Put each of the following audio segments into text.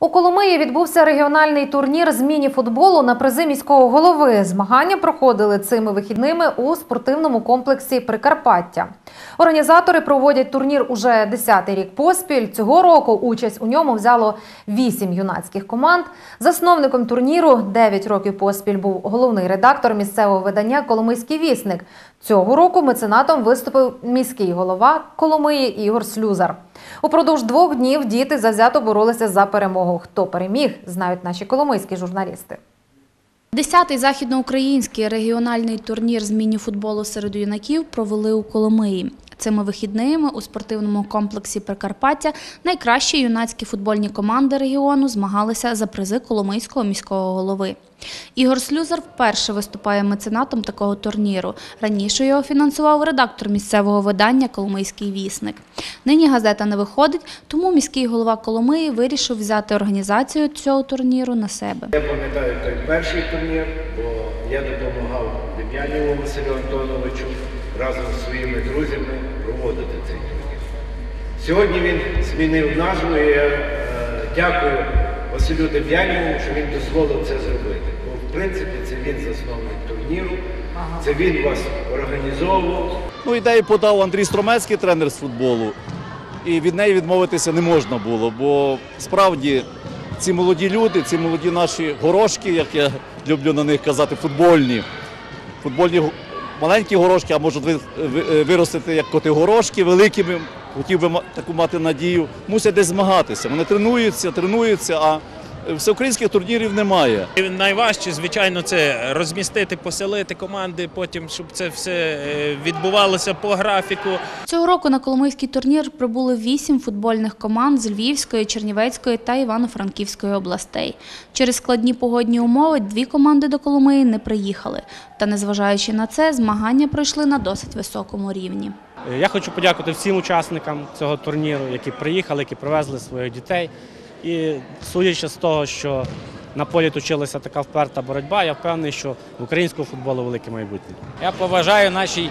У Коломиї відбувся регіональний турнір з міні-футболу на призи міського голови. Змагання проходили цими вихідними у спортивному комплексі Прикарпаття. Організатори проводять турнір уже 10-й рік поспіль. Цього року участь у ньому взяло 8 юнацьких команд. Засновником турніру 9 років поспіль був головний редактор місцевого видання Коломийський вісник. Цього року меценатом виступив міський голова Коломиї Ігор Слюзар. Упродовж двох днів діти завзято боролися за перемогу. Хто переміг, знають наші коломийські журналісти. Десятий західноукраїнський регіональний турнір з міні-футболу серед юнаків провели у Коломиї. Цими вихідними у спортивному комплексі Прикарпаття найкращі юнацькі футбольні команди регіону змагалися за призи Коломийського міського голови. Ігор Слюзар вперше виступає меценатом такого турніру. Раніше його фінансував редактор місцевого видання Коломийський вісник. Нині газета не виходить, тому міський голова Коломиї вирішив взяти організацію цього турніру на себе. Я пам'ятаю той перший турнір, бо я допомагав Дем'яніву Василю Антоновичу разом з своїми друзями проводити цей турнір. Сьогодні він змінив назву і я е, дякую Василю Дем'яніву, що він дозволив це зробити. Бо в принципі це він засновник турніру, це він вас організовував. Ну, ідею подав Андрій Стромецький, тренер з футболу. І від неї відмовитися не можна було, бо справді ці молоді люди, ці молоді наші горошки, як я люблю на них казати, футбольні. Футбольні маленькі горошки, а можуть ви- виростити як коти горошки великими. Хотів би таку мати надію. Мусять десь змагатися. Вони тренуються, тренуються, а всеукраїнських турнірів немає. Найважче, звичайно, це розмістити, поселити команди, потім, щоб це все е, відбувалося по графіку. Цього року на Коломийський турнір прибули вісім футбольних команд з Львівської, Чернівецької та Івано-Франківської областей. Через складні погодні умови дві команди до Коломиї не приїхали. Та незважаючи на це, змагання пройшли на досить високому рівні. Я хочу подякувати всім учасникам цього турніру, які приїхали, які привезли своїх дітей. І судячи з того, що на полі точилася така вперта боротьба, я впевнений, що в українського футболу велике майбутнє. Я побажаю нашій,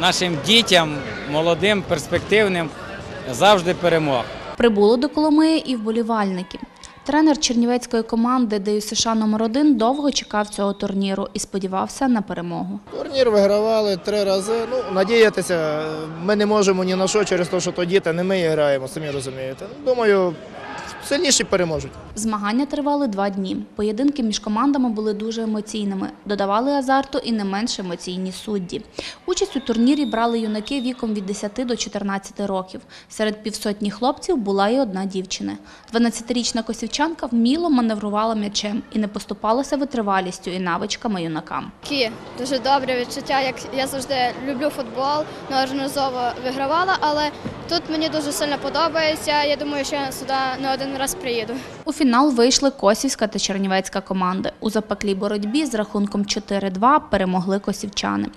нашим дітям, молодим, перспективним, завжди перемог. Прибуло до Коломиї і вболівальники. Тренер чернівецької команди ДЮСШ номер 1 довго чекав цього турніру і сподівався на перемогу. Турнір вигравали три рази. Ну, надіятися ми не можемо ні на що через те, що то діти, не ми граємо, самі розумієте. Думаю, сильніші переможуть. Змагання тривали два дні. Поєдинки між командами були дуже емоційними. Додавали азарту і не менш емоційні судді. Участь у турнірі брали юнаки віком від 10 до 14 років. Серед півсотні хлопців була і одна дівчина. 12-річна косівчанка вміло маневрувала м'ячем і не поступалася витривалістю і навичками юнакам. Такі дуже добре відчуття, як я завжди люблю футбол, неодноразово вигравала, але тут мені дуже сильно подобається. Я думаю, що я сюди не один раз приїду. У фінал вийшли Косівська та Чернівецька команди. У запеклій боротьбі з рахунком 4-2 перемогли косівчани.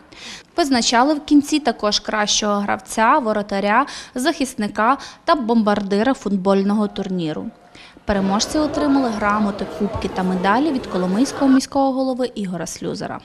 Визначали в кінці також кращого гравця, воротаря, захисника та бомбардира футбольного турніру. Переможці отримали грамоти, кубки та медалі від Коломийського міського голови Ігора Слюзера.